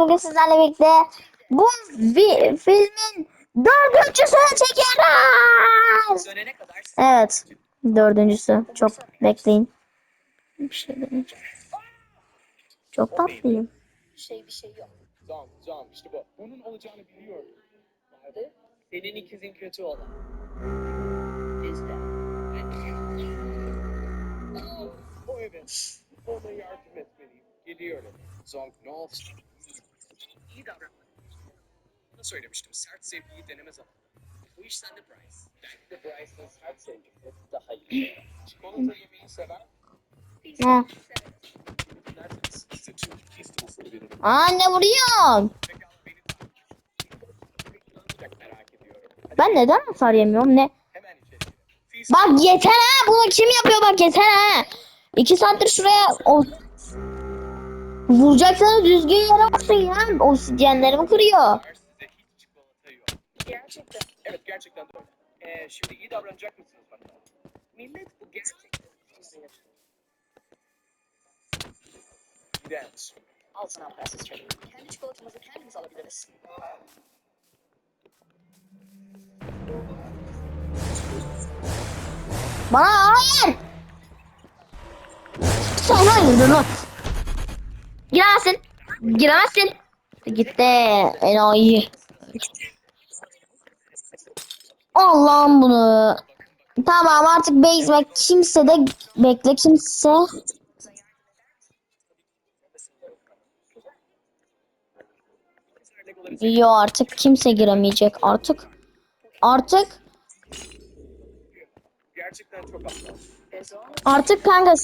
Bugün sizlerle birlikte bu vi- filmin dördüncüsünü çekiyoruz. Evet. Dördüncüsü. Çok bekleyin. Bir şey deneyeceğim. Çok tatlıyım. şey bir şey yok. Tamam tamam işte bu. Bunun olacağını biliyorum. Nerede? Senin ikizin kötü olan. Bizde. O evet. Ona yardım etmeliyim. Geliyorum. Zonk ne İyi davran. Sana söylemiştim sert sevgiyi deneme zamanı. Bu iş sende Bryce. Belki de Bryce'ın sert sevgisi daha iyi. Çikolata yemeği sever. Ha. Derseniz size tüm veririm. Anne vuruyorsun. Pekala beni Çok merak ediyorum. Hadi Ben neden hasar yemiyorum ne? hemen içeri Bak yeter ha. Bunu kim yapıyor bak yeter ha. İki saattir şuraya o... Vuracaksanız düzgün yere vursun ya. Obsidyenlerimi kırıyor. Gerçekten. Evet gerçekten öyle. Ee, şimdi iyi davranacak mısınız bana? Millet bu gerçekten. İğrenç. Al sana parasız çocuk. Kendi çikolatamızı kendimiz alabiliriz. Bana hayır. Sen hayırdır lan? Giremezsin. Giremezsin. Gitti. Enayi. Allah'ım bunu. Tamam artık base bek kimse de bekle kimse. Yo artık kimse giremeyecek artık. Artık. Artık kanka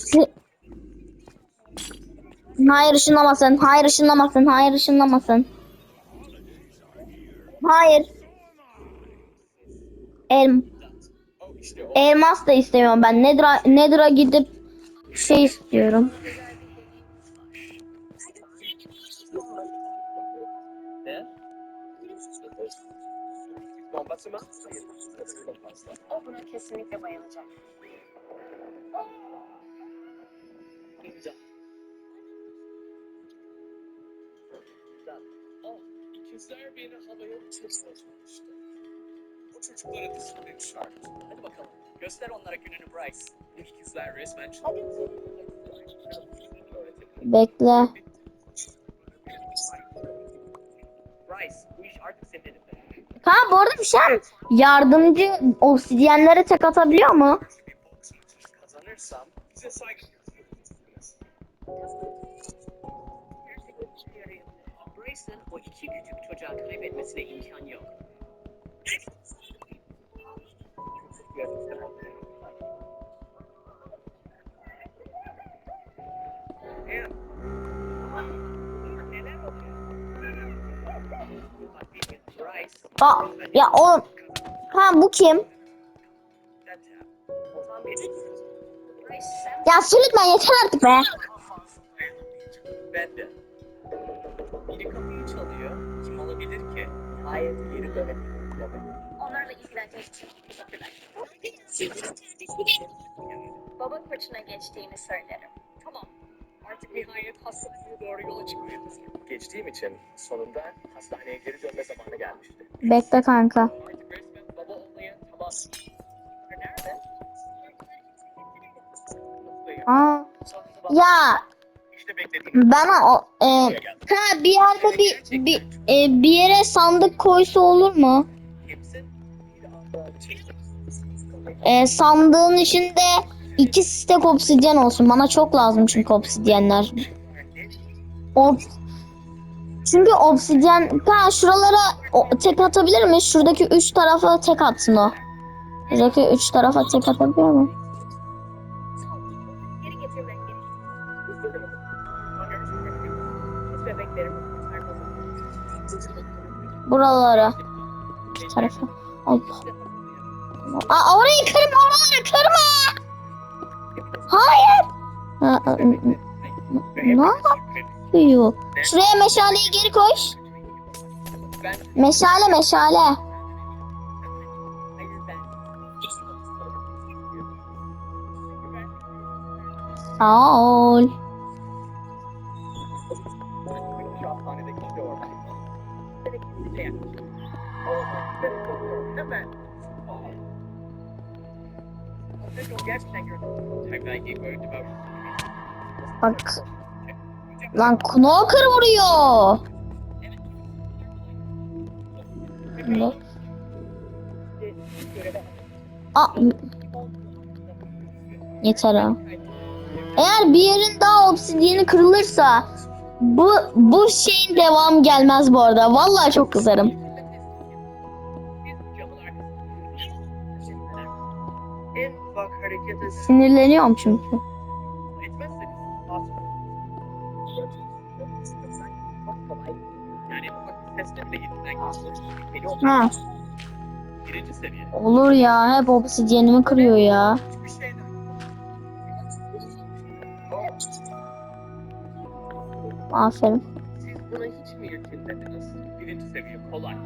Hayır ışınlamasın. Hayır ışınlamasın. Hayır ışınlamasın. Hayır. El, işte o. elmas da istemiyorum ben. Nedir'a, Nedir'a gidip şey istiyorum. O buna kesinlikle bayılacak. Beni havaya uçurmuştu. Bu çocuklara disiplin şart. Hadi bakalım. Göster onlara gününü Bryce. İkizler resmen Hadi. Bekle. Bryce, bu iş artık senin elinde. Ha bu arada bir şey? Yardımcı obsidyenlere tek atabiliyor mu? Küçük çocuğa kaybetmesine imkan yok. Aa, ya o ha bu kim? Ya su lütfen yeter artık be. Ben de. biri olabilir ki? Hayır, geri dönelim. Onlarla ilgilenecek için teşekkürler. Baba koçuna geçtiğini söylerim. Tamam. Artık nihayet hastaneye doğru yola çıkıyoruz. Geçtiğim için sonunda hastaneye geri dönme zamanı gelmişti. Bekle kanka. Artık resmen baba olmaya tamam. Nerede? Mutluyum. Aa, ya İşte beklediğim bana o e, ha bir yerde bir bir e, bir yere sandık koysa olur mu? E, sandığın içinde iki stek obsidyen olsun. Bana çok lazım çünkü obsidyenler. O, çünkü obsidyen ha şuralara o, tek atabilir mi? Şuradaki üç tarafa tek atsın o. Şuradaki üç tarafa tek atabiliyor mu? Buralara. Şu tarafa. Allah. Aa, orayı kırma oraları kırma. Hayır. Ne yapıyor? Şuraya meşaleyi geri. Ben Meşale meşale. Hayır gerçekten gördüm. Böyle Bak. Lan Knocker vuruyor. Ne? Aa, yeter ha. Eğer bir yerin daha obsidiyeni kırılırsa bu bu şeyin devam gelmez bu arada. Vallahi çok kızarım. Sinirleniyorum çünkü. Ha, olur ya. Hep obsidiyenimi kırıyor ya. Aferin. Siz buna hiç? Birinci seviye kolay. Mü?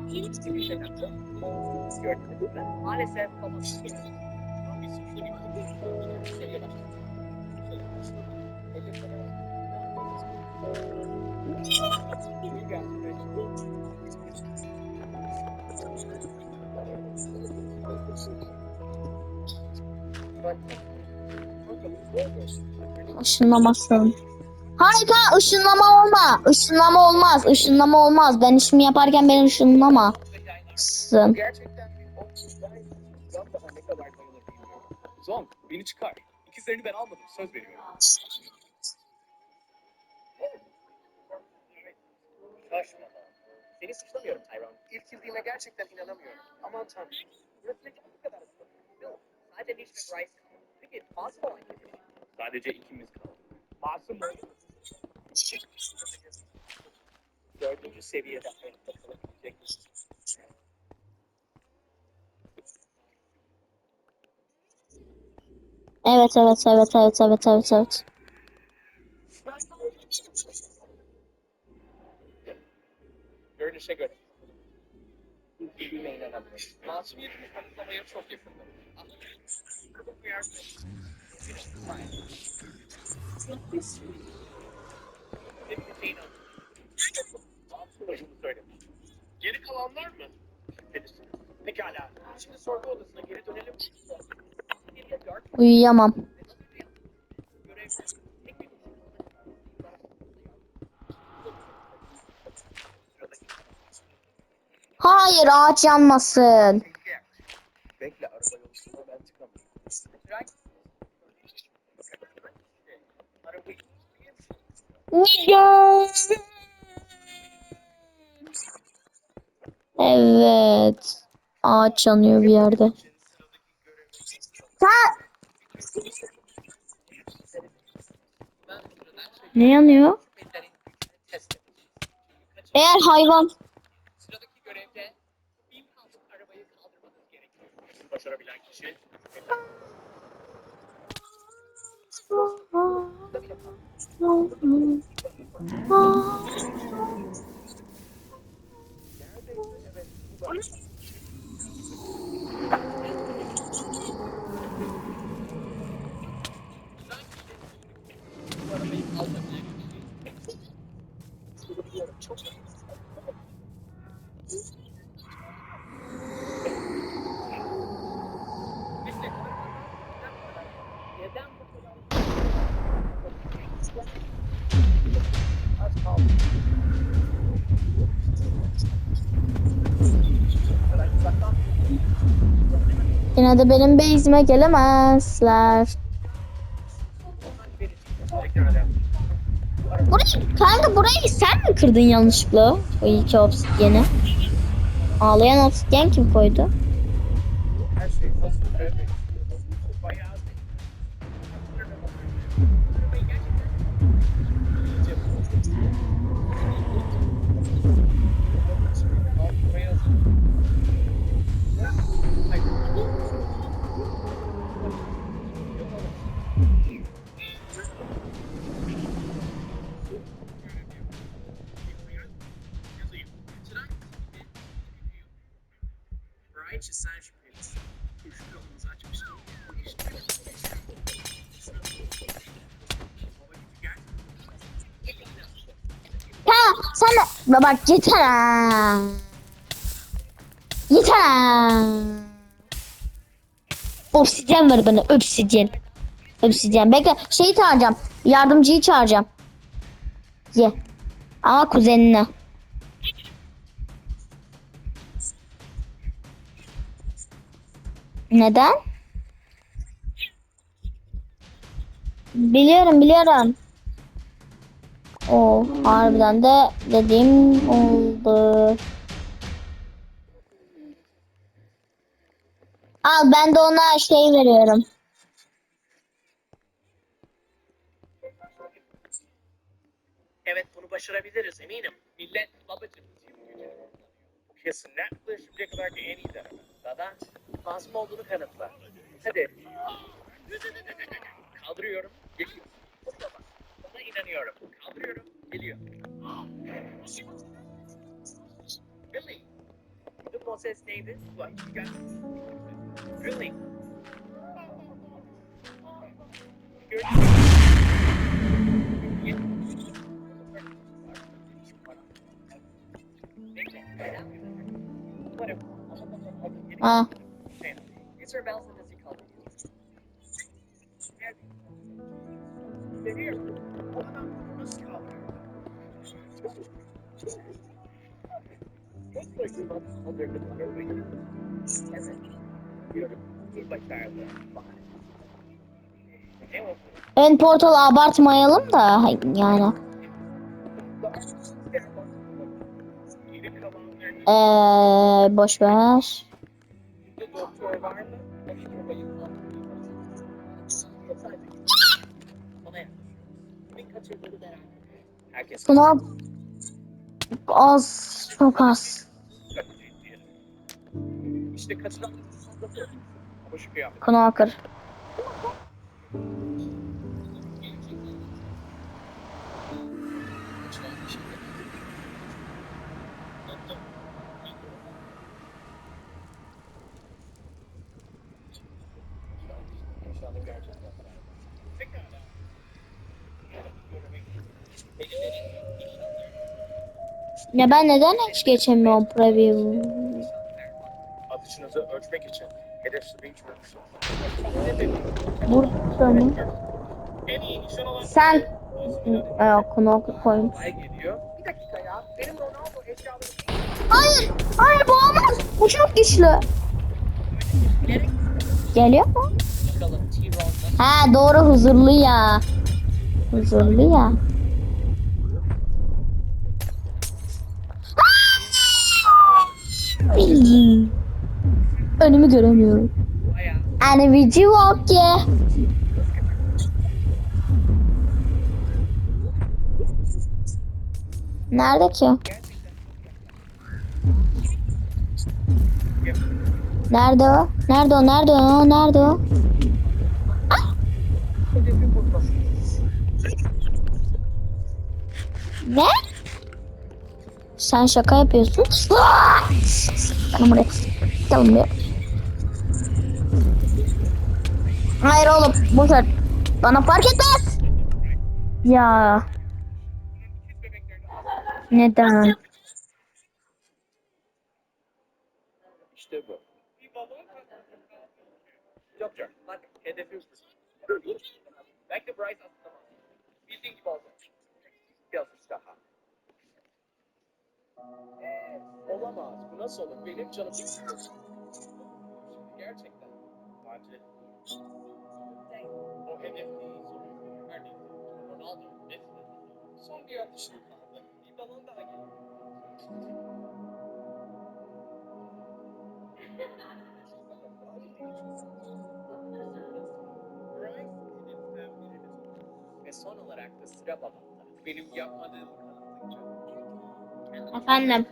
Maalesef kolay. Işınlamasın. Harika ışınlama olma. Işınlama olmaz. Işınlama olmaz. Ben işimi yaparken beni ışınlama. Sın. Gerçekten bilmiyorum. Zon beni çıkar. İkizlerini ben almadım söz veriyorum. Şaşma. Seni suçlamıyorum Tyrone. İlk yıldığıma gerçekten inanamıyorum. Aman tanrım. Neden bu kadar ıslak? Yok. Sadece Nish ve Bryce. Peki masum olan kim? Sadece ikimiz kaldı. Masum mu? Dördüncü seviyede Evet evet evet evet evet evet evet. Görünüşe göre. Masumiyetimi kanıtlamaya çok yardım Geri kalanlar mı? Pekala. Şimdi sorgu odasına geri dönelim. Uyuyamam. Hayır ağaç yanmasın. Bekle araba yolculuğuna ben çıkamıyorum. Evet. Ağaç yanıyor bir yerde. Ne yanıyor? Eğer hayvan Sıradaki görevde bir kalk arabayı kaldırmanız gerekiyor. Başarabilen kişi yine de benim base'ime gelemezler. Burayı, kanka burayı sen mi kırdın yanlışlıkla? O iki obsidyeni. Ağlayan obsidyen kim koydu? Righteous sen şüphelisin. Kurşun kapımızı açmıştım. Ha, Sen de Ya bak yeter. Yeter. Obsidyen ver bana obsidyen. Obsidyen. Bekle şeyi çağıracağım. Yardımcıyı çağıracağım. Ye. Ama kuzenine. Neden? Biliyorum biliyorum. O harbiden de dediğim oldu. Al ben de ona şey veriyorum. Evet bunu başarabiliriz eminim. Millet kullanıyor. Kesinlikle şimdiye kadarki en iyi deneme. Dada masum olduğunu kanıtla. Hadi. Kaldırıyorum. Geliyor. Sana inanıyorum. Kaldırıyorum. Geliyor. Really? Bu ses neydi? Bak, gel. Really? Ha. Bells and as he called? Looks like. Seems like. Fine. Okay, well, En portal abartmayalım da yani. Eee boş ver. Bir doktor var mı? Herkes Buna az çok az. İşte kaçıran ama Ya ben neden hiç geçemiyorum preview? Atışınızı ölçmek için hedef sürüyü çözmüşsünüz. Burada mı? En iyi nişan olan Sen Yok Knocker koymuş. Ay geliyor. Bir dakika ya. Benim Ronaldo eşyalarım Hayır, hayır bu olmaz. Bu çok güçlü. Geliyor mu? Ha doğru huzurlu ya. Huzurlu ya. Önümü göremiyorum. Anne vici walk ya. Nerede ki? Nerede o? Nerede o? Nerede o? Nerede o? burada. Ne? Sen şaka yapıyorsun. Bana buraya. Gel buraya. Hayır oğlum. Boş ver. Bana fark etmez. Ya. Neden? İşte bu. Bir balon Doktor bak hedefi Belki de Bryce var. Bildiğin gibi oldu. Biraz daha. Ee, Olamaz. Bu nasıl olur? Benim canım. Gerçekten. Bence. Her neyse. Ronaldo. Messi. Son bir atışım kaldı. Bir balon daha geliyor. Ve son olarak da sıra babamda. Benim kanıtlayacak. Efendim.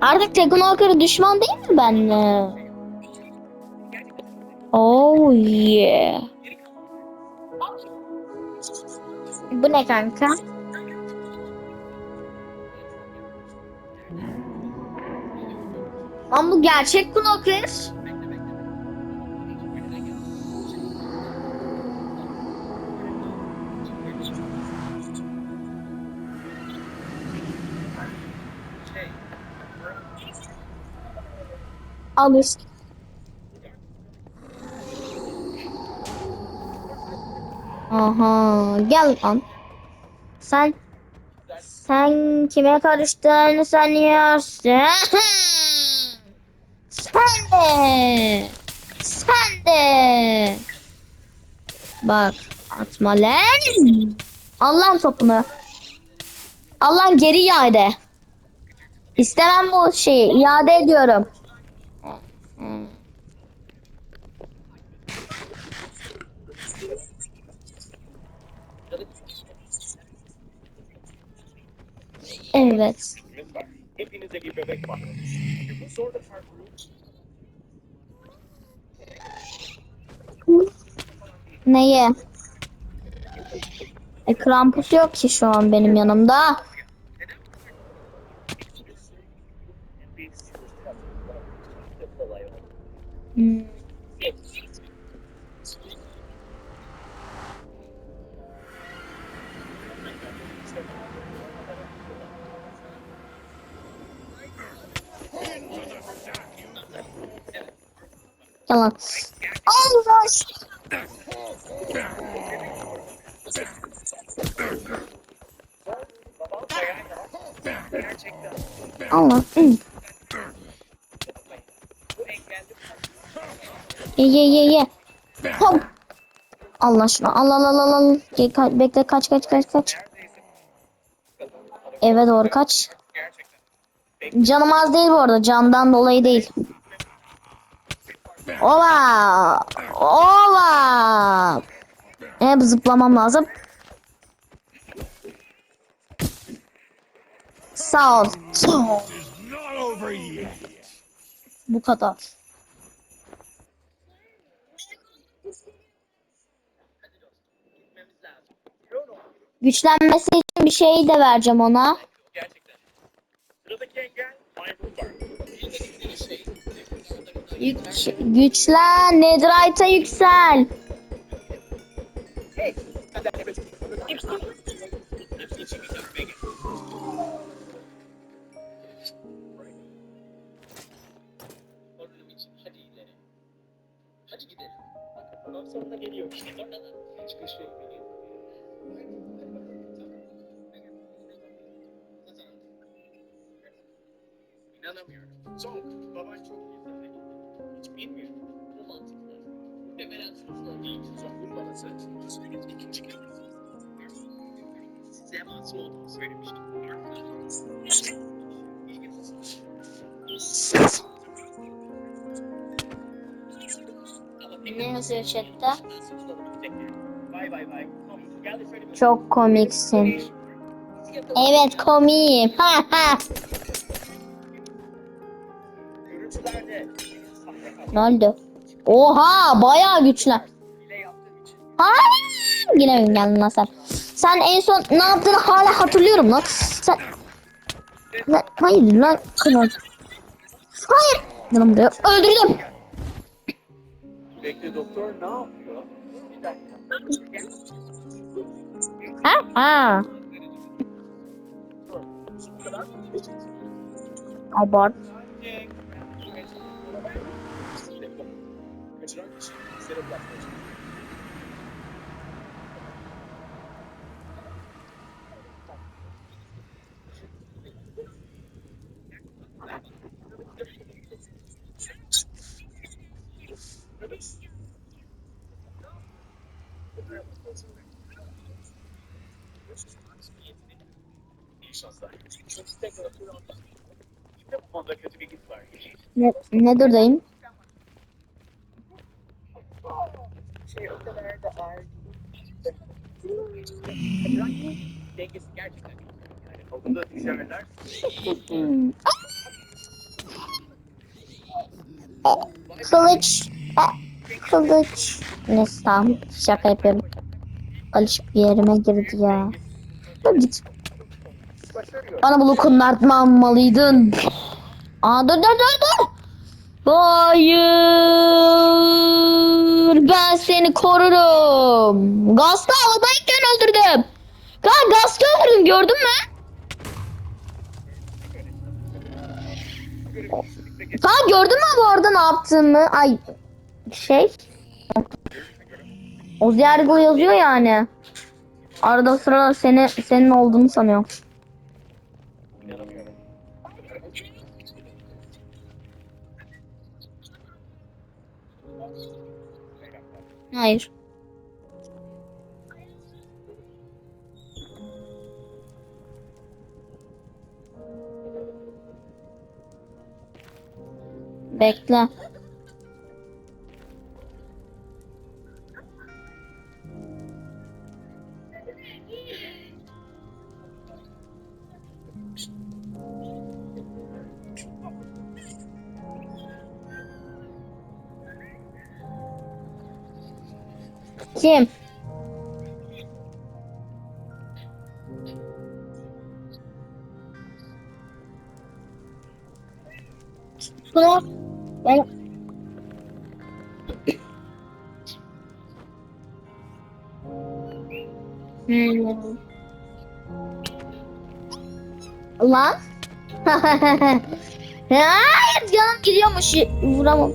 Artık Teknoker düşman değil mi benimle? Oh yeah. Bu ne kanka? Lan bu gerçek Knocker. Al işte. Aha gel lan. Sen sen kime karıştığını sanıyorsun? sen de. Sen de. Bak atma lan. Allah'ın topunu. Allah'ın geri iade. İstemem bu şeyi. iade ediyorum. Evet. Lütfen. Hepinize bir bebek var. Bu soruda farklı. Neye? E, krampus yok ki şu an benim yanımda. Hmm. Yalan. Allah. Allah. Ye ye ye ye. Hop. Allah aşkına. Allah Allah Allah ka- bekle kaç kaç kaç kaç. Eve doğru kaç. Canım az değil bu arada. Candan dolayı değil. Ova. Ova. Hep zıplamam lazım. Sağ ol. Bu kadar. Güçlenmesi için bir şey de vereceğim ona. Gerçekten. Sıradaki engel maymun var. Yük- güçlen. Netherite'a yüksel. Hadi gidelim. Sonra geliyor işte. Çıkış şey yazıyor chatte? Çok komiksin. Evet komiyim. Ne oldu? Oha bayağı için Hayır. Yine mi geldin lan sen? En son ne yaptığını hala hatırlıyorum lan. Sen... Lan, hayır lan. Hayır. Buraya öldürdüm. Bekle doktor ne yapıyor? Bir dakika. Ha? Ha. Bu kadar. Abart. Kaçıran kişi bizlere ulaşmaya İyi şanslar. Çok tekrar oturuyorum. Şimdi bu konuda kötü bir git var. Ne, ne durdayım? Kılıç. E, Kılıç. Neyse tamam. Şaka yapıyorum. Kılıç bir yerime girdi ya. Dur git. Bana bunu kundurtmamalıydın. Aa dur dur dur dur. Hayır. Ben seni korurum. Gazlı havadayken öldürdüm. Kan Gazlı öldürdüm gördün mü? Kan gördün mü bu arada ne yaptığımı? Ay şey. O ziyargı yazıyor yani. Arada sırada seni senin olduğunu sanıyorum. Hayır. Bekle. Gidiyormuş. Vuramam.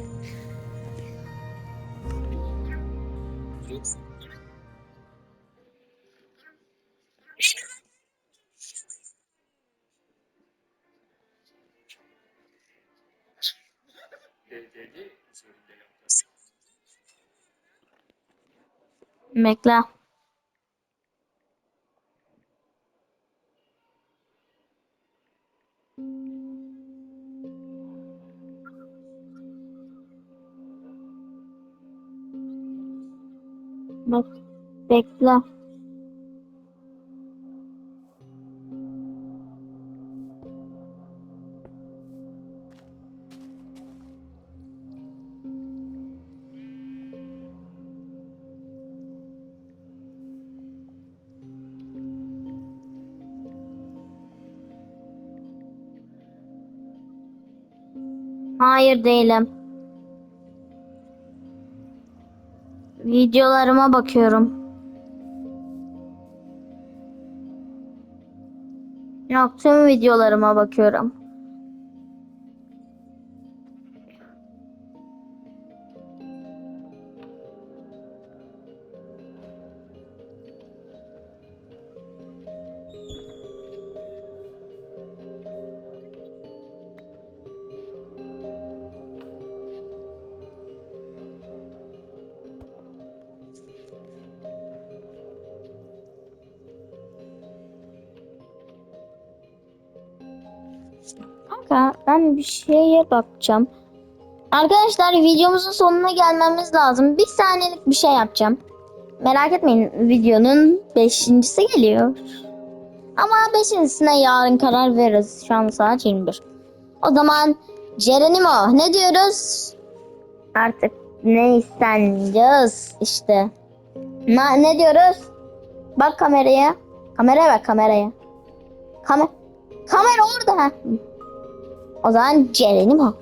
Dediğini üzerinde yaptı. Bak, bekle. Hayır değilim. Videolarıma bakıyorum. Yok tüm videolarıma bakıyorum. Kanka ben bir şeye bakacağım. Arkadaşlar videomuzun sonuna gelmemiz lazım. Bir saniyelik bir şey yapacağım. Merak etmeyin videonun beşincisi geliyor. Ama beşincisine yarın karar veririz. Şu an saat 21. O zaman Cerenimo ne diyoruz? Artık ne isteneceğiz işte. Na, ne diyoruz? Bak kameraya. Kameraya bak kameraya. Kamer Kamera orada. O zaman Ceren'im o.